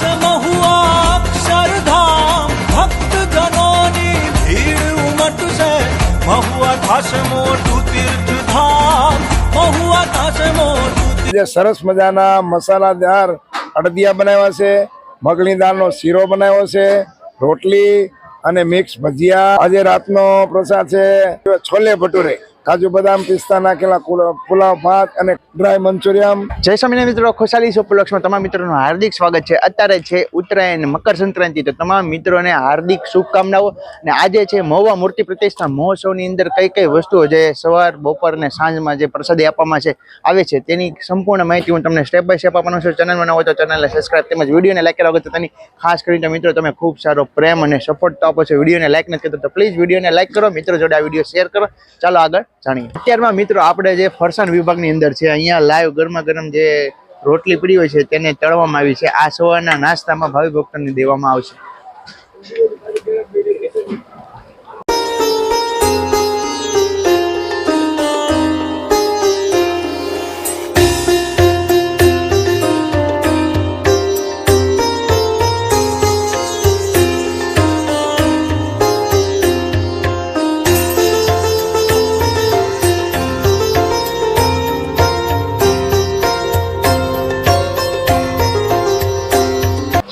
દાસ મહુઆ અક્ષરધામ ભક્ત જનોની ભીડ ઉમટશે મહુઆ થશે મોટું તીર્થધામ મહુઆ થશે મોટું સરસ મજાના મસાલાદાર અડદિયા બનાવ્યા છે, મગની દાળનો શીરો બનાવ્યો છે, રોટલી અને મિક્સ ભજીયા. આજે રાતનો પ્રસાદ છે છોલે ભટુરે. કાજુ બદામ પિસ્તા નાખેલા પુલાવ, ભાત અને ડ્રાય મંચુરિયમ જય સ્વામિનારાયણ મિત્રો, ખુશાલી ઉપલક્ષમાં તમામ મિત્રોનું હાર્દિક સ્વાગત છે. અત્યારે છે ઉત્તરાયણ, મકર સંક્રાંતિ. તો તમામ મિત્રોને હાર્દિક શુભકામનાઓ. અને આજે છે મહુવા મૂર્તિ પ્રતિષ્ઠા મહોત્સવની અંદર કઈ કઈ વસ્તુઓ જે સવાર, બપોર અને સાંજમાં જે પ્રસાદી આપવામાં છે, આવે છે, તેની સંપૂર્ણ માહિતી હું તમને સ્ટેપ બાય સ્ટેપ આપવાનો છું. ચેનલમાં ન હોય તો ચેનલને સબસ્ક્રાઈબ તેમજ વિડીયોને લાઈક કરવા તો તેની ખાસ કરીને મિત્રો તમે ખૂબ સારો પ્રેમ અને સપોર્ટ તો આપો છો. વિડીયોને લાઈક નથી કરતો તો પ્લીઝ વિડીયોને લાઈક કરો. મિત્રો જોડે આ વીડિયો શેર કરો. ચાલો આગળ. જાણીએ. અત્યારમાં મિત્રો આપણે જે ફરસાણ વિભાગની અંદર છે, અહીંયા લાઈવ ગરમા ગરમ જે રોટલી પડી હોય છે, તેને તળવામાં આવી છે. આ સવારના નાસ્તામાં ભાવિ ભક્તોને દેવામાં આવશે.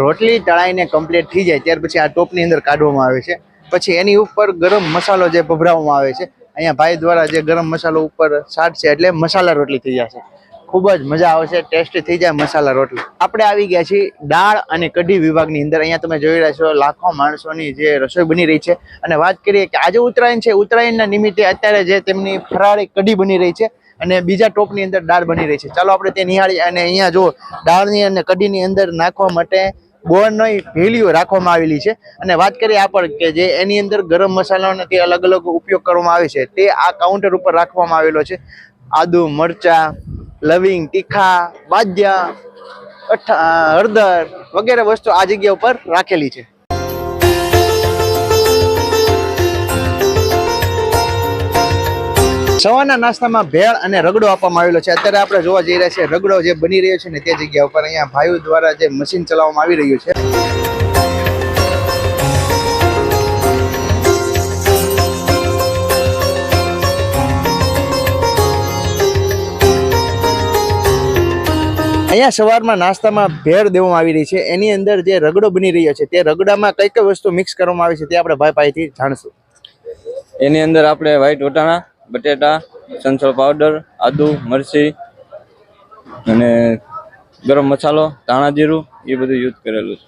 રોટલી તળાઈને કમ્પ્લીટ થઈ જાય, ત્યાર પછી આ ટોપની અંદર કાઢવામાં આવે છે. પછી એની ઉપર ગરમ મસાલો જે ભભરાવવામાં આવે છે, અહીંયા ભાઈ દ્વારા જે ગરમ મસાલો ઉપર છાંટશે એટલે મસાલા રોટલી થઈ જશે. ખૂબ જ મજા આવશે ટેસ્ટી થઈ જાય મસાલા રોટલી. આપણે આવી ગયા છીએ દાળ અને કઢી વિભાગની અંદર. અહીંયા તમે જોઈ રહ્યા છો લાખો માણસોની જે રસોઈ બની રહી છે. અને વાત કરીએ કે આજે ઉત્તરાયણ છે. ઉત્તરાયણના નિમિત્તે અત્યારે જે તેમની ફરાળી કઢી બની રહી છે અને બીજા ટોપની અંદર દાળ બની રહી છે. ચાલો આપણે તે નિહાળીએ અને અહીંયા જો દાળની અને કઢીની અંદર નાખવા માટે ગોળની ભેલીઓ રાખવામાં આવેલી છે. અને વાત કરીએ આપણે કે જે એની અંદર ગરમ મસાલાનો તે અલગ અલગ ઉપયોગ કરવામાં આવે છે, તે આ કાઉન્ટર ઉપર રાખવામાં આવેલો છે. આદુ, મરચા, લવિંગ, તીખા અઠા, હળદર વગેરે વસ્તુ આ જગ્યા ઉપર રાખેલી છે. સવારના નાસ્તામાં ભેળ અને રગડો આપવામાં આવેલો છે. અત્યારે આપણે જોવા જઈ રહ્યા છીએ, રગડો જે બની રહ્યો છે ને તે જગ્યા ઉપર અહીંયા ભાઈઓ દ્વારા જે મશીન ચલાવવામાં આવી રહ્યું છે. અહીંયા સવારમાં નાસ્તામાં ભેળ દેવામાં આવી રહી છે. એની અંદર જે રગડો બની રહ્યો છે, તે રગડામાં કઈ કઈ વસ્તુ મિક્સ કરવામાં આવી છે તે આપણે ભાઈ પાસેથી જાણશું. એની અંદર આપણે વ્હાઈટ વટાણા બટેટા સંસળ પાવડર આદુ મરચી અને ગરમ મસાલો ધાણા જીરું એ બધું યુઝ કરેલું છે.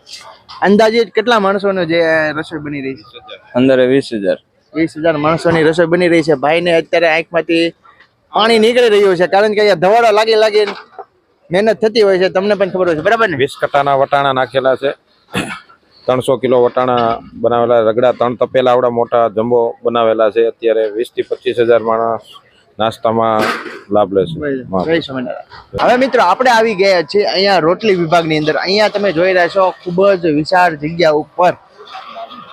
અંદાજે કેટલા માણસોનો જે રસોઈ બની રહી છે? અંદર વીસ હજાર. વીસ હજાર માણસોની રસોઈ બની રહી છે. ભાઈને અત્યારે આંખમાંથી પાણી નીકળી રહ્યું છે. કારણ કે અહીંયા ધવાડો લાગી લાગી મહેનત થતી હોય છે. તમને પણ ખબર હોય છે. બરાબર ને? વીસ કટાના વટાણા નાખેલા છે. ત્રણસો કિલો વટાણા બનાવેલા રગડા ત્રણ તપેલા આવડા મોટા જમ્બો બનાવેલા છે. અત્યારે વીસથી પચીસ હજાર માણસ નાસ્તામાં લાભ લેશે. હવે મિત્રો આપણે આવી ગયા છીએ અહીંયા રોટલી વિભાગની અંદર. અહીંયા તમે જોઈ રહ્યા છો ખૂબ જ વિશાળ જગ્યા ઉપર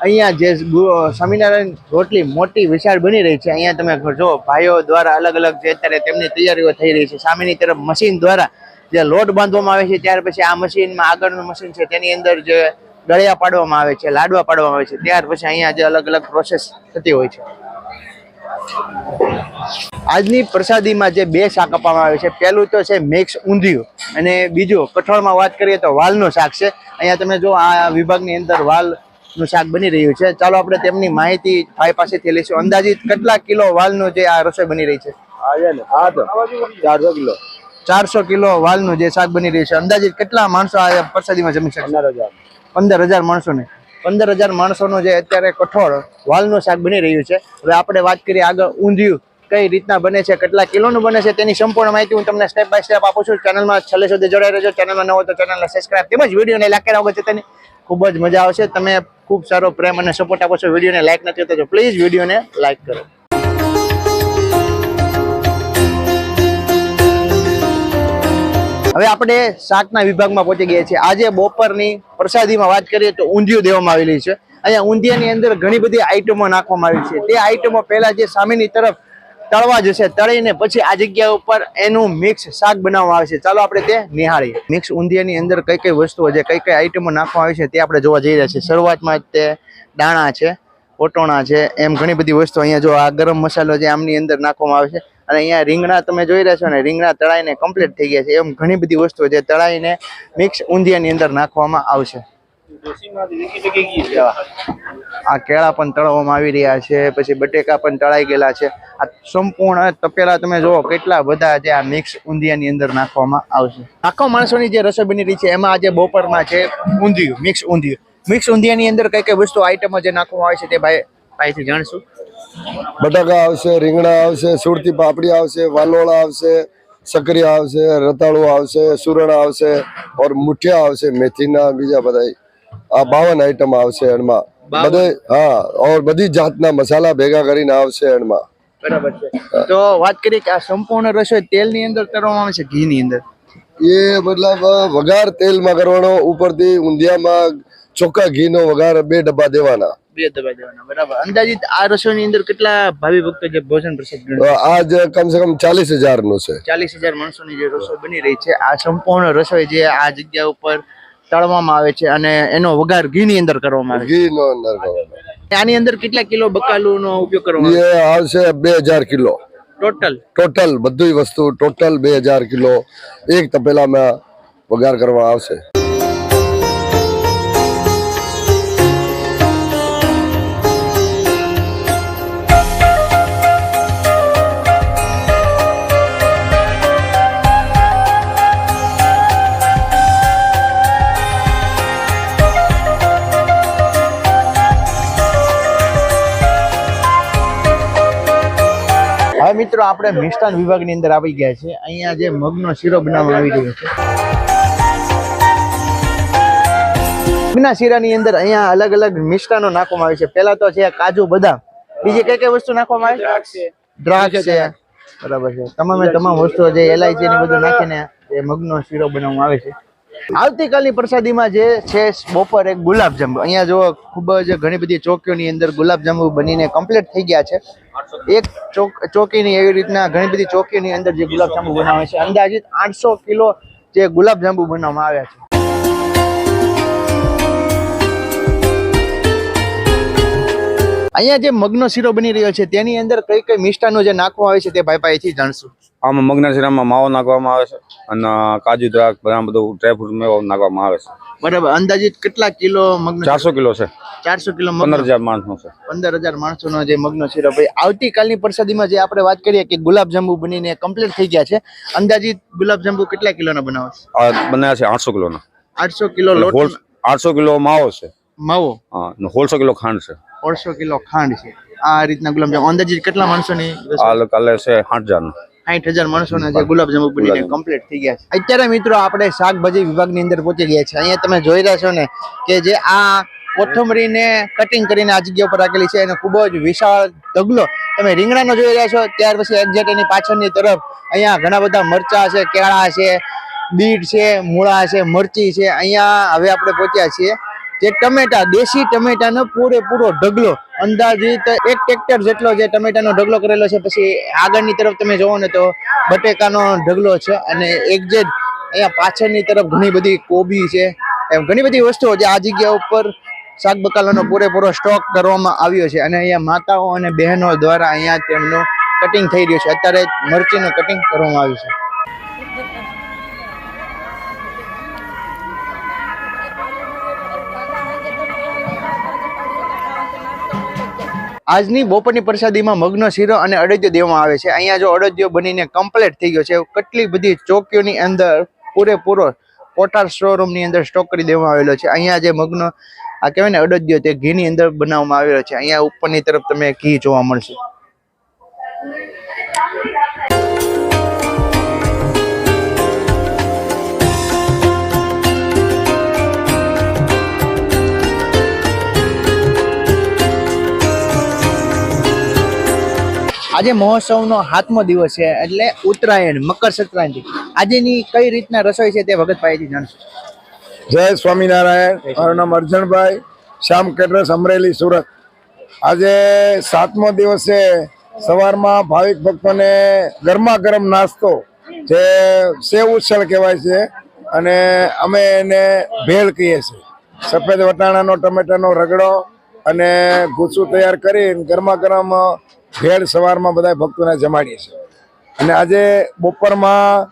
અહીંયા જે સ્વામિનારાયણ રોટલી મોટી વિશાળ બની રહી છે. અહીંયા તમે જો ભાઈઓ દ્વારા અલગ અલગ જે અત્યારે તેમની તૈયારીઓ થઈ રહી છે. સામેની તરફ મશીન દ્વારા જે લોટ બાંધવામાં આવે છે ત્યાર પછી આ મશીનમાં આગળનું મશીન છે. તેની અંદર જે ગળિયા પાડવામાં આવે છે લાડવા પાડવામાં આવે છે ત્યાર પછી અહીંયા જે અલગ અલગ પ્રોસેસ થતી હોય છે. આજની પ્રસાદીમાં જે બે શાક આપવામાં આવે છે પહેલું તો છે મિક્સ ઊંધિયું અને બીજું કઠોળમાં વાત કરીએ તો વાલનું શાક છે. અહીંયા તમે જો આ વિભાગની અંદર વાલનું શાક બની રહ્યું છે. ચાલો આપણે તેમની માહિતી ભાઈ પાસેથી લઈશું. અંદાજિત કેટલા કિલો વાલનું જે આ રસોઈ બની રહી છે? ચારસો કિલો. ચારસો કિલો વાલનું જે શાક બની રહ્યું છે. અંદાજિત કેટલા માણસો આ પ્રસાદીમાં જમી શકશે? પંદર હજાર માણસોને. પંદર હજાર માણસોનું જે અત્યારે કઠોળ, વાલનું શાક બની રહ્યું છે. હવે આપણે વાત કરીએ આગળ ઊંધિયું, કઈ રીતના બને છે, કેટલા કિલોનું બને છે, તેની સંપૂર્ણ માહિતી હું તમને સ્ટેપ બાય સ્ટેપ આપું છું. ચેનલમાં છેલ્લે સુધી જોડાઈ રહેજો. ચેનલમાં ન હોય તો ચેનલને સબસ્ક્રાઇબ તેમજ વિડીયોને લાઈક કર્યા વગર તેની ખૂબ જ મજા આવશે. તમે ખૂબ સારો પ્રેમ અને સપોર્ટ આપો છો. વિડીયોને લાઈક નથી કરતો પ્લીઝ વિડીયોને લાઈક કરો. હવે આપણે શાકના વિભાગમાં પહોંચી ગયા છીએ. આજે બપોરની પ્રસાદીમાં વાત કરીએ તો ઊંધિયું દેવામાં આવેલી છે. અહીંયા ઊંધિયાની અંદર ઘણી બધી આઈટમો નાખવામાં આવી છે. તે આઈટમો પહેલાં જે સામેની તરફ તળવા જશે, તળીને પછી આ જગ્યા ઉપર એનું મિક્સ શાક બનાવવામાં આવે છે. ચાલો આપણે તે નિહાળીએ. મિક્સ ઊંધિયાની અંદર કઈ કઈ વસ્તુઓ છે, કઈ કઈ આઈટમો નાખવામાં આવે છે તે આપણે જોવા જઈ રહ્યા છીએ. શરૂઆતમાં તે દાણા છે ઓટોણા છે, એમ ઘણી બધી વસ્તુ અહીંયા જો આ ગરમ મસાલો છે આમની અંદર નાખવામાં આવે છે, અને અહીંયા રીંગણા તમે જોઈ રહ્યા છો ને, રીંગણા તળાઈને કમ્પ્લીટ થઈ ગયા છે, એમ ઘણી બધી વસ્તુઓ છે તળાઈને મિક્સ ઊંધિયાની અંદર નાખવામાં આવશે. આ કેળા પણ તળવામાં આવી રહ્યા છે, પછી બટેકા પણ તળાઈ ગયેલા છે. આ સંપૂર્ણ તપેલા તમે જુઓ, કેટલા બધા જે આ મિક્સ ઊંધિયાની અંદર નાખવામાં આવશે. આખો માણસોની જે રસોઈ બની રહી છે, એમાં આજે બપોરમાં છે ઊંધિયું, મિક્સ ઊંધિયું મિક્સ ઊંધિયાની અંદર કઈ કઈ વસ્તુ આઈટમો જે નાખવામાં આવે છે તે ભાઈ ભાઈથી જાણશું. બટાકા આવશે રીંગણા આવશે સુરતી પાપડી આવશે વાલોળા આવશે સકરિયા આવશે રતાળુ આવશે સુરણ આવશે ઓર મુઠિયા આવશે મેથીના બીજા બધા આ બાવન આઈટમ આવશે એમાં બધે હા ઓર બધી જાતના મસાલા ભેગા કરીને આવશે એમાં બરાબર છે. તો વાત કરીએ કે આ સંપૂર્ણ રસોઈ તેલની અંદર કરવામાં આવે છે ઘીની અંદર? એ મતલબ વઘાર તેલમાં કરવાનો ઉપરથી ઊંધિયામાં ચોખ્ખા ઘીનો વઘાર બે ડબ્બા દેવાના. બે દેવાના બરાબર. અંદાજિત આ રસોઈની અંદર કેટલા ભાવિ ભક્તો જે ભોજન પ્રસાદ આજ કમસે કમ ચાલીસ હજારનું છે. ચાલીસ હજાર માણસોની જે રસોઈ બની રહી છે. આ સંપૂર્ણ રસોઈ જે આ જગ્યા ઉપર તળવામાં આવે છે અને એનો વઘાર ઘીની અંદર કરવામાં આવે ઘીનો અંદર આની અંદર કેટલા કિલો બકાલુનો ઉપયોગ કરવામાં એ આવશે બે હજાર કિલો. ટોટલ? ટોટલ બધી વસ્તુ ટોટલ બે હજાર કિલો. એક તપેલામાં વઘાર કરવા આવશે. મિત્રો આપણે મિષ્ટાન વિભાગની અંદર આવી ગયા છે અહીંયા જે મગનો શીરો બનાવવામાં આવી રહ્યો છે. મગના શીરાની અંદર અહીંયા અલગ અલગ મિષ્ટાનો નાખવામાં આવે છે. પહેલા તો છે કાજુ બદામ. બીજી કઈ કઈ વસ્તુ નાખવામાં આવે? છે. દ્રાક્ષ છે. બરાબર છે. તમામે તમામ વસ્તુઓ જે એલાયચી ને બધું નાખીને એ મગનો શીરો બનાવવામાં આવે છે. આવતીકાલની પ્રસાદીમાં જે છે બપોરે ગુલાબજાંબુ. અહીંયા જો ખૂબ જ ઘણી બધી ચોકીઓની અંદર ગુલાબજાંબુ બનીને કમ્પ્લીટ થઈ ગયા છે. એક ચોક, ચોકીની એવી રીતના ઘણી બધી ચોકીઓની અંદર જે ગુલાબજાંબુ બનાવે છે. અંદાજિત આઠસો કિલો જે ગુલાબજાંબુ બનાવવામાં આવ્યા છે. અહીંયા જે મગનો શીરો બની રહ્યો છે તેની અંદર કઈ કઈ મિષ્ટાનો જે નાખવામાં આવે છે તે ભાઈ પાસેથી જાણશું. આમાં મગ્ન શીરામાં માવો નાખવામાં આવે છે અને કાજુ દ્રાક્ષ બધા બધું ડ્રાયફ્રૂટ મેવો નાખવામાં આવે છે. બરાબર. અંદાજિત કેટલા કિલો મગનો ચારસો કિલો છે. ચારસો કિલો પંદર હજાર માણસો છે. પંદર હજાર માણસોનો જે મગ્ન શીરો. ભાઈ આવતીકાલની પ્રસાદીમાં જે આપણે વાત કરીએ કે ગુલાબજાંબુ બનીને કમ્પ્લીટ થઈ ગયા છે અંદાજિત ગુલાબજાંબુ કેટલા કિલોના બનાવે બનાવ્યા છે આઠસો કિલોના. આઠસો કિલો આઠસો કિલો માવો છે. માવો. હા અને કિલો ખાંડ છે. અઢસો કિલો ખાંડ છે. આ રીતના ગુલાબજાંબુ. અંદાજે કેટલા માણસોની આ કાલે છે આઠ હજારનું સાઠ હજાર માણસોના જે ગુલાબજાંબુ બનીને કમ્પ્લીટ થઈ ગયા છે. અત્યારે મિત્રો આપણે શાકભાજી વિભાગની અંદર પહોંચી ગયા છે. અહીંયા તમે જોઈ રહ્યા છો ને કે જે આ કોથમરીને કટિંગ કરીને આ જગ્યા ઉપર રાખેલી છે. અને ખૂબ જ વિશાળ ઢગલો. તમે રીંગણાનો જોઈ રહ્યા છો. ત્યાર પછી એક્ઝેક્ટ એની પાછળની તરફ અહીંયા ઘણા બધા મરચા છે કેળા છે બીટ છે મૂળા છે મરચી છે. અહીંયા હવે આપણે પહોંચ્યા છીએ. જે ટમેટા, દેશી ટમેટાનો પૂરેપૂરો ઢગલો, અંદાજિત એક ટ્રેક્ટર જેટલો જે ટમેટાનો ઢગલો કરેલો છે, પછી આગળની તરફ તમે જોવો ને તો બટેકાનો ઢગલો છે અને એક જે અહીંયા પાછળની તરફ ઘણી બધી કોબી છે, એમ ઘણી બધી વસ્તુઓ જે આ જગ્યા ઉપર શાક બકાલાનો પૂરેપૂરો સ્ટોક કરવામાં આવ્યો છે અને અહીંયા માતાઓ અને બહેનો દ્વારા અહીંયા તેમનું કટિંગ થઈ રહ્યું છે. અત્યારે મરચીનું કટિંગ કરવામાં આવ્યું છે. આજની બપોરની પ્રસાદીમાં મગનો શીરો અને અડદિયો દેવામાં આવે છે. અહીંયા જો અડદિયો બનીને કમ્પ્લીટ થઈ ગયો છે કેટલી બધી ચોકીઓની અંદર પૂરેપૂરો કોટાર શોરૂમની અંદર સ્ટોક કરી દેવામાં આવેલો છે. અહીંયા જે મગનો, આ કહેવાય ને અડદિયો, તે ઘીની અંદર બનાવવામાં આવેલો છે. અહીંયા ઉપરની તરફ તમે ઘી જોવા મળશે. આજે મહોત્સવનો હાથમો દિવસ છે એટલે ઉત્તરાયણ, મકર સંક્રાંતિ. આજેની કઈ રીતના રસોઈ છે તે ભગત પાસેથી જાણશું. જય સ્વામિનારાયણ. મારું નામ અર્જણભાઈ શ્યામ કેટરસ, અમરેલી, સુરત. આજે સાતમો દિવસ સવારમાં ભાવિક ભક્તોને ગરમા ગરમ નાસ્તો, જે સેવ ઉછળ કહેવાય છે, અને અમે એને ભેળ કહીએ છીએ. સફેદ વટાણાનો, ટમેટાનો રગડો અને ગુસ્સું તૈયાર કરી ગરમા ગરમ ભેળ સવારમાં બધા ભક્તોને જમાડીએ છીએ. અને આજે બપોરમાં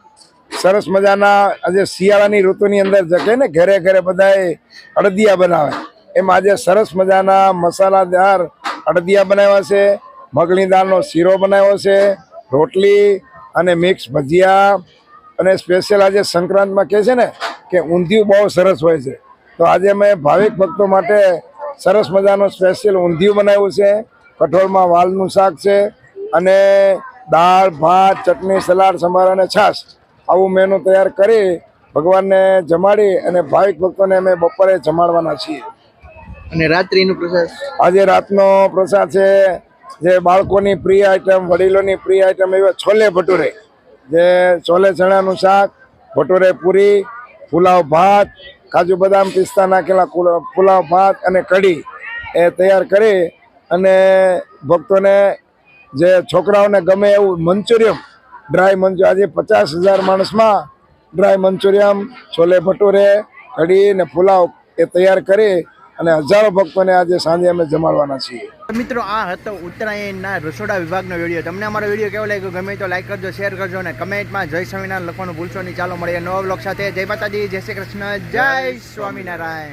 સરસ મજાના આજે શિયાળાની ઋતુની અંદર જે ને ઘરે ઘરે બધાએ અડદિયા બનાવે. એમ આજે સરસ મજાના મસાલાદાર અડદિયા બનાવ્યા છે, મગની દાળનો શીરો બનાવ્યો છે, રોટલી અને મિક્સ ભજીયા. અને સ્પેશિયલ આજે સંક્રાંતમાં કહે છે ને, કે ઊંધિયું બહુ સરસ હોય છે. તો આજે અમે ભાવિક ભક્તો માટે સરસ મજાનું સ્પેશિયલ ઊંધિયું બનાવ્યું છે. કઠોળમાં વાલનું શાક છે અને દાળ ભાત ચટણી સલાડ સંભાર અને છાશ આવું મેનુ તૈયાર કરી ભગવાનને જમાડી અને ભાવિક ભક્તોને અમે બપોરે જમાડવાના છીએ. અને રાત્રિનું પ્રસાદ? આજે રાતનો પ્રસાદ છે જે બાળકોની પ્રિય આઈટમ વડીલોની પ્રિય આઈટમ એવા છોલે ભટુરે. જે છોલે ચણાનું શાક ભટુરે પૂરી પુલાવ ભાત કાજુ બદામ પિસ્તા નાખેલા પુલાવ ભાત અને કઢી એ તૈયાર કરી અને ભક્તોને જે છોકરાઓને ગમે એવું મંચુરિયમ, ડ્રાય મંચુ આજે પચાસ હજાર માણસમાં ડ્રાય મંચુરિયમ, છોલે ભટુરે, કઢી ને પુલાવ એ તૈયાર કરી અને હજારો ભક્તોને આજે સાંજે અમે જમાડવાના છીએ. મિત્રો, આ હતો ઉત્તરાયણના રસોડા વિભાગનો વીડિયો. તમને અમારો વીડિયો કેવો લાગ્યો? ગમે તો લાઈક કરજો શેર કરજો અને કમેન્ટમાં જય સ્વામિનારાયણ લખવાનું ભૂલશો નહીં. ચાલો મળીએ નવા બ્લોગ સાથે. જય માતાજી, જય શ્રી કૃષ્ણ, જય સ્વામિનારાયણ.